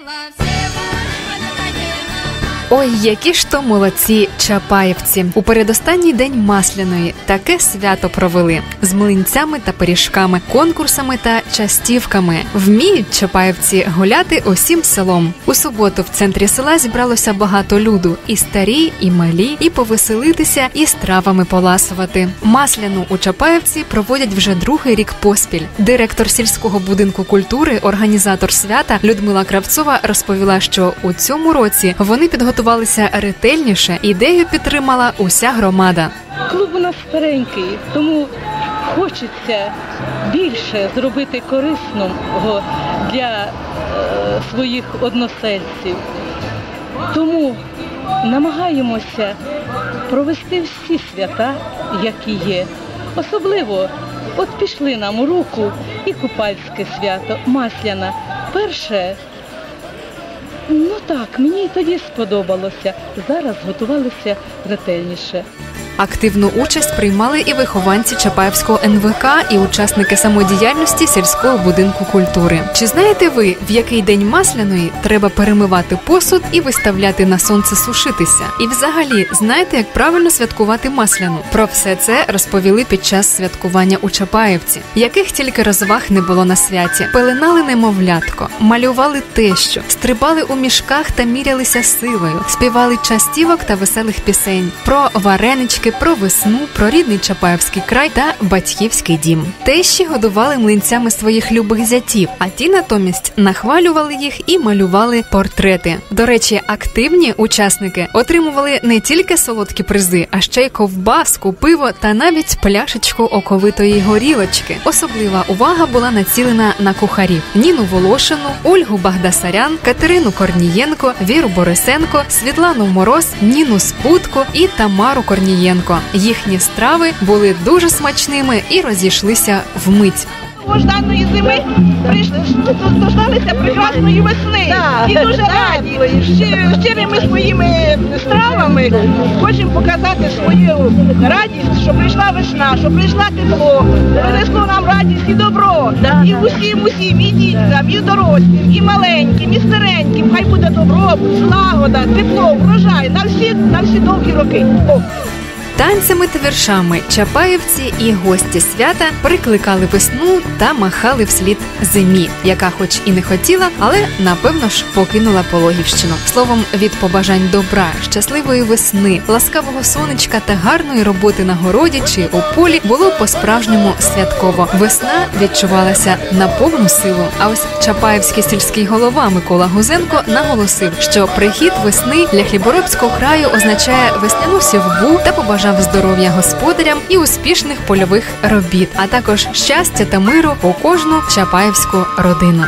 love. Ой, які ж то молодці чапаєвці у передостанній день масляної таке свято провели з млинцями та пиріжками, конкурсами та частівками. Вміють чапаєвці гуляти усім селом. У суботу в центрі села зібралося багато люду, і старі, і малі, і повеселитися, і стравами поласувати. Масляну у Чапаєвці проводять вже другий рік поспіль. Директор сільського будинку культури, організатор свята Людмила Кравцова розповіла, що у цьому році вони підготували готувалися ретельніше, ідею підтримала уся громада. Клуб у нас старенький, тому хочеться більше зробити корисного для е, своїх односельців. Тому намагаємося провести всі свята, які є. Особливо от пішли нам у руку і Купальське свято, Масляна. Перше Ну так, мені і тоді сподобалося. Зараз готувалися ретельніше. Активну участь приймали і вихованці Чапаєвського НВК, і учасники самодіяльності сільського будинку культури. Чи знаєте ви, в який день масляної треба перемивати посуд і виставляти на сонце сушитися? І, взагалі, знаєте, як правильно святкувати масляну? Про все це розповіли під час святкування у Чапаєвці, яких тільки розваг не було на святі. Пеленали немовлятко, малювали тещу, стрибали у мішках та мірялися силою, співали частівок та веселих пісень про варенички про весну, про рідний Чапаєвський край та батьківський дім. Тещі годували млинцями своїх любих зятів, а ті натомість нахвалювали їх і малювали портрети. До речі, активні учасники отримували не тільки солодкі призи, а ще й ковбаску, пиво та навіть пляшечку оковитої горілочки. Особлива увага була націлена на кухарів: Ніну Волошину, Ольгу Багдасарян, Катерину Корнієнко, Віру Борисенко, Світлану Мороз, Ніну Скутко і Тамару Корнієнко. Швидко їхні страви були дуже смачними і розійшлися вмить. Жданої зими прийшли дождалися прекрасної весни і дуже раді щирими своїми стравами. Хочемо показати свою радість, що прийшла весна, що прийшла тепло, принесло нам радість і добро. І усім, усім, і діткам, і дорослим, і маленьким, і стареньким. Хай буде добро, злагода, тепло, врожай на всі на всі довгі роки. Танцями та віршами Чапаєвці і гості свята прикликали весну та махали вслід зимі, яка, хоч і не хотіла, але напевно ж покинула Пологівщину. Словом, від побажань добра, щасливої весни, ласкавого сонечка та гарної роботи на городі чи у полі було по-справжньому святково. Весна відчувалася на повну силу. А ось Чапаєвський сільський голова Микола Гузенко наголосив, що прихід весни для Хліборобського краю означає весняну сівбу та побажав побажав здоров'я господарям і успішних польових робіт, а також щастя та миру у кожну чапаєвську родину.